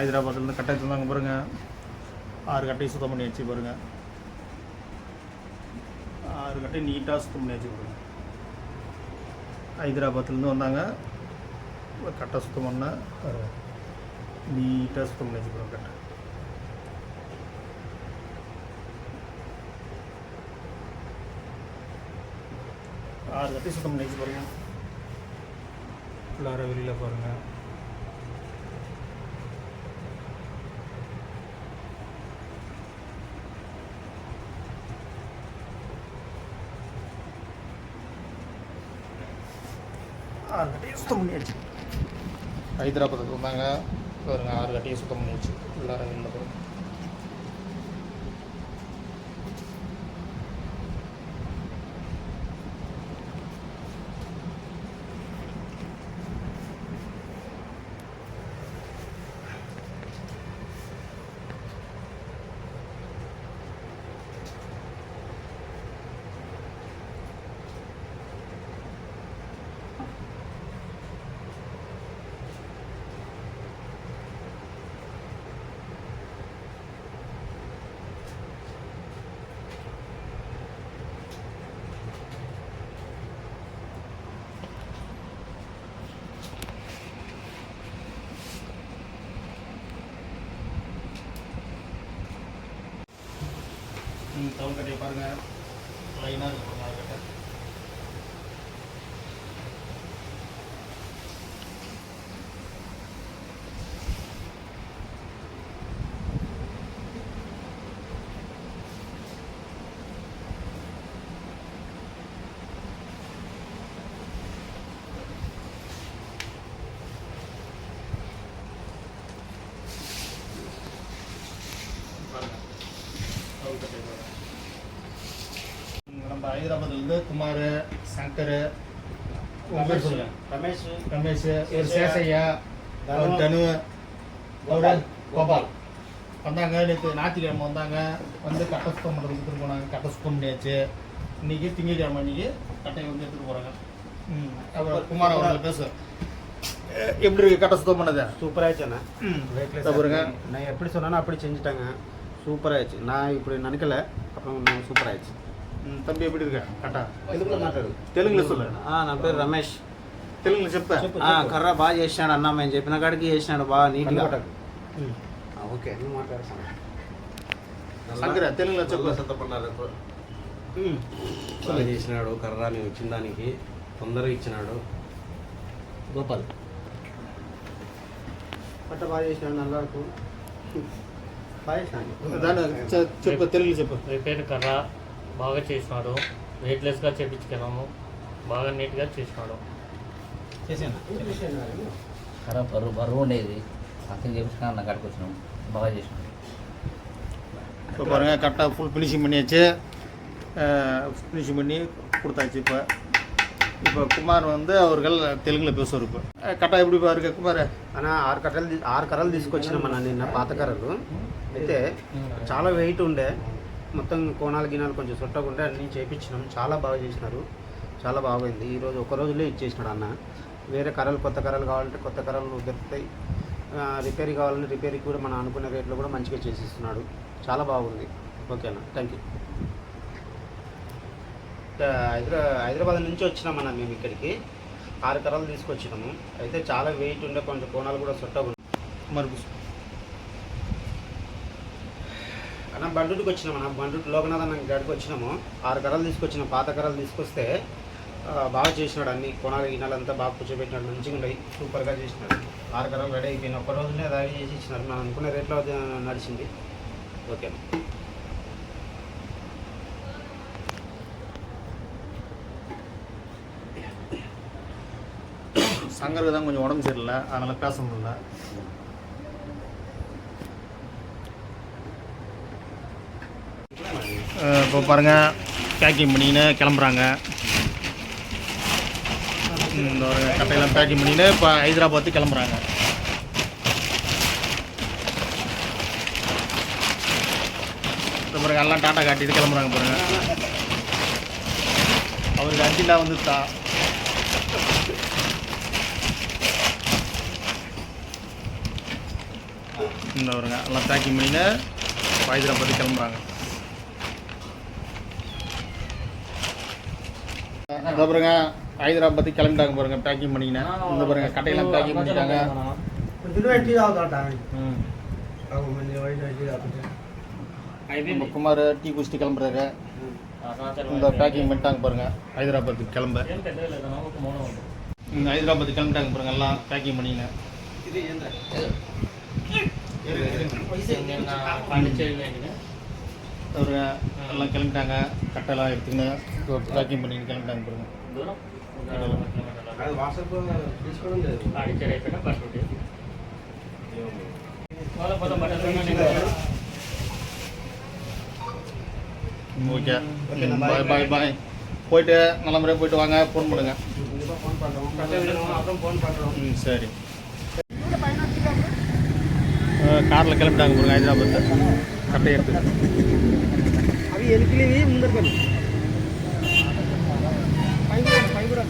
ஹைதராபாத்லேருந்து கட்டை தந்தாங்க பாருங்கள் ஆறு கட்டையும் சுத்தம் பண்ணி வச்சு பாருங்கள் ஆறு கட்டையும் நீட்டாக சுத்தம் பண்ணி வச்சு பாருங்கள் ஹைதராபாத்லேருந்து வந்தாங்க. கட்டை சுத்தம் பண்ண நீட்டாக சுத்தம் பண்ணி வச்சு பாருங்க கட்டை. ஆறு கட்டி சுத்தம் பண்ணி வச்சு பாருங்க. உள்ளார வெளியில் பாருங்கள் ஆறு சுத்தம் பண்ணியாச்சு. ஹைதராபாத்துக்கு வந்தாங்க. ஒரு ஆறு கட்டையும் சுத்தம் பண்ணியாச்சு. உள்ளார வெளியில் போகிறோம் ம் தவள் பாருங்கள் லைனாக இருக்கும் பாருங்க ஆறு கட்டை பாருங்க தவள் கட்டை பாருங்க ம், நம்ம ஹைதராபாத்லேருந்து குமார் சங்கர் சொல்லுங்க ரமேஷ். ரமேஷ் ஒரு சேசையா தனு. ஒரு தனு கோபால். வந்தாங்க நேற்று ஞாயிற்றுக்கிழமை வந்தாங்க. வந்து கட்டை சுத்தம் பண்ணுறது எடுத்துகிட்டு போனாங்க. கட்டை சுத்தம் பண்ணியாச்சு. இன்னைக்கு திங்கட்கிழமை இன்னைக்கு கட்டையை வந்து எடுத்துகிட்டு போகிறாங்க ம். அப்புறம் குமார் அவர்கள் பேசு எ- எப்படி இருக்கு கட்டை சுத்தம் பண்ணது? சூப்பர் ஆயிடுச்சுண்ணா ம். வெயிட்லெஸ் இதோ பாருங்க நான் எப்படி சொன்னானோ அப்படி செஞ்சுட்டாங்க. சூப்பர் ஆயிடுச்சு. நான் இப்படி நினைக்கல. அப்புறம் நான் తమ్మి ఎప్పుడు కట్ట తెలుగులో మాట్లాడు. తెలుగులో నా పేరు రమేష్. తెలుగులో చెప్తా ఆ, కర్ర బాగా చేసినాడు అన్న మేము చెప్పిన కాడికి చేసినాడు బాగా నీట్గా. ఆ, ఓకే నువ్వు మాట్లాడతాను తెలుగులో చెప్పు. బాగా చేసినాడు కర్ర మేము వచ్చిన దానికి. తొందరగా ఇచ్చినాడు. గోపాల్. పట్ట బాగా చేసినాడు నల్లకు బాగా చేసినాడు. దాని చెప్పు తెలుగులో చెప్పు. పేరు కర్ర. బాగా చేసినాడు వెయిట్లెస్గా చేపించుకున్నాము బాగా నీట్గా చేసినాడు ఖరాబ్ బరువు బరువు ఉండేది అక్కడ చేపించుకుని అన్న కాడికి వచ్చినాం బాగా చేసినాం இப்போ பாருங்கள் கரெக்டாக ஃபுல் ஃபினிஷிங் பண்ணியாச்சு ஃபினிஷிங் பண்ணி கொடுத்தாச்சு இப்போ இப்போ குமார் வந்து அவர்கள் தெலுங்கில் பேசுவார் இப்போ கரெக்டாக எப்படி பாருங்க குமார் అన్న ఆరు కర్రలు తీ- ఆరు కర్రలు తీసుకొచ్చినామన్న నిన్న పాత కర్రలు అయితే చాలా వెయిట్ ఉండే మొత్తం కోణాలు గినాలు కొంచెం చుట్టకుండా అన్నీ చేపించినాం. చాలా బాగా చేసినారు. చాలా బాగుంది. ఈరోజు ఒక రోజులో ఇచ్చేసినాడు అన్న. వేరే కర్రలు కొత్త కర్రలు కావాలంటే కొత్త కర్రలు దొరుకుతాయి. రిపేర్ కావాలంటే రిపేర్కి కూడా మనం అనుకున్న రేట్లో కూడా మంచిగా చేసిస్తున్నాడు. చాలా బాగుంది. ఓకేనా థ్యాంక్ యూ. హైదరా హైదరాబాద్ నుంచి వచ్చినామన్న మేము ఇక్కడికి. ఆరు కర్రలు తీసుకొచ్చినాము. అయితే చాలా వెయిట్ ఉండే కొంచెం కోణాలు కూడా సొట్టగా మరి అన్న బండుకి వచ్చినాము అన్న బండు లోకనాథ్ అన్న గడికి వచ్చినాము ఆరు కర్రలు తీసుకొచ్చినాం పాత కర్రలు తీసుకొస్తే ఆ, బాగా చేసినాడు అన్ని కొనాలి గినాలంతా బాగా కూర్చోబెట్టినాడు మంచిగా ఉన్నాయి సూపర్గా చేసినాడు ఆరు కర్రలు రెడీ అయిపోయినాయి ఒక్క రోజునే రెడీ చేసి ఇచ్చినారు మనం అనుకునే రేట్లో అది నడిచింది ఓకే சங்கருக்கு தான் கொஞ்சம் உடம்பு சரியில்லை அதனால் பேச முடியல இப்போ பாருங்கள் பேக்கிங் பண்ணின்னு கிளம்புறாங்க. இந்த ஒரு கட்டையெல்லாம் பேக்கிங் பண்ணின்னு இப்போ ஹைதராபாத்து கிளம்புறாங்க. பாருங்கள் பாருங்க எல்லாம் டாட்டா காட்டிட்டு கிளம்புறாங்க பாருங்க. அவருக்கு அஞ்சிலா வந்து தா இந்த வருங்க எல்லாம் பேக்கிங் பண்ணின்னு ஹைதராபாத்து கிளம்புறாங்க. இந்த பாருங்க ஹைதராபாத் கிளம்பிட்டாங்க பாருங்க பேக்கிங் பண்ணிக்கினேன் இந்த பாருங்க கடையெல்லாம் பேக்கிங் பண்ணிட்டாங்க நம்ம குமார் டீ குடிச்சிட்டு கிளம்புறாரு இந்த பேக்கிங் பண்ணிட்டாங்க பாருங்க ஹைதராபாத்துக்கு கிளம்ப இந்த ஹைதராபாத்துக்கு கிளம்பிட்டாங்க பாருங்க எல்லாம் பேக்கிங் பண்ணிக்கினேன் பாண்டிச்சேரி ஒரு எல்லாம் கிளம்பிட்டாங்க. கட்டெல்லாம் எடுத்துக்கின்னு பேக்கிங் பண்ணிட்டு கிளம்பிட்டாங்க பாருங்க. ஓகே. பாய் பாய் பாய் போயிட்டு நல்ல முறையாக போயிட்டு வாங்க. ஃபோன் பண்ணுங்க. ம் சரி. காரில் கிளம்பிட்டாங்க பாருங்க ஹைதராபாத் கட்டையை எடுத்து. వెనుకలివి ముందరకలు పై కూడా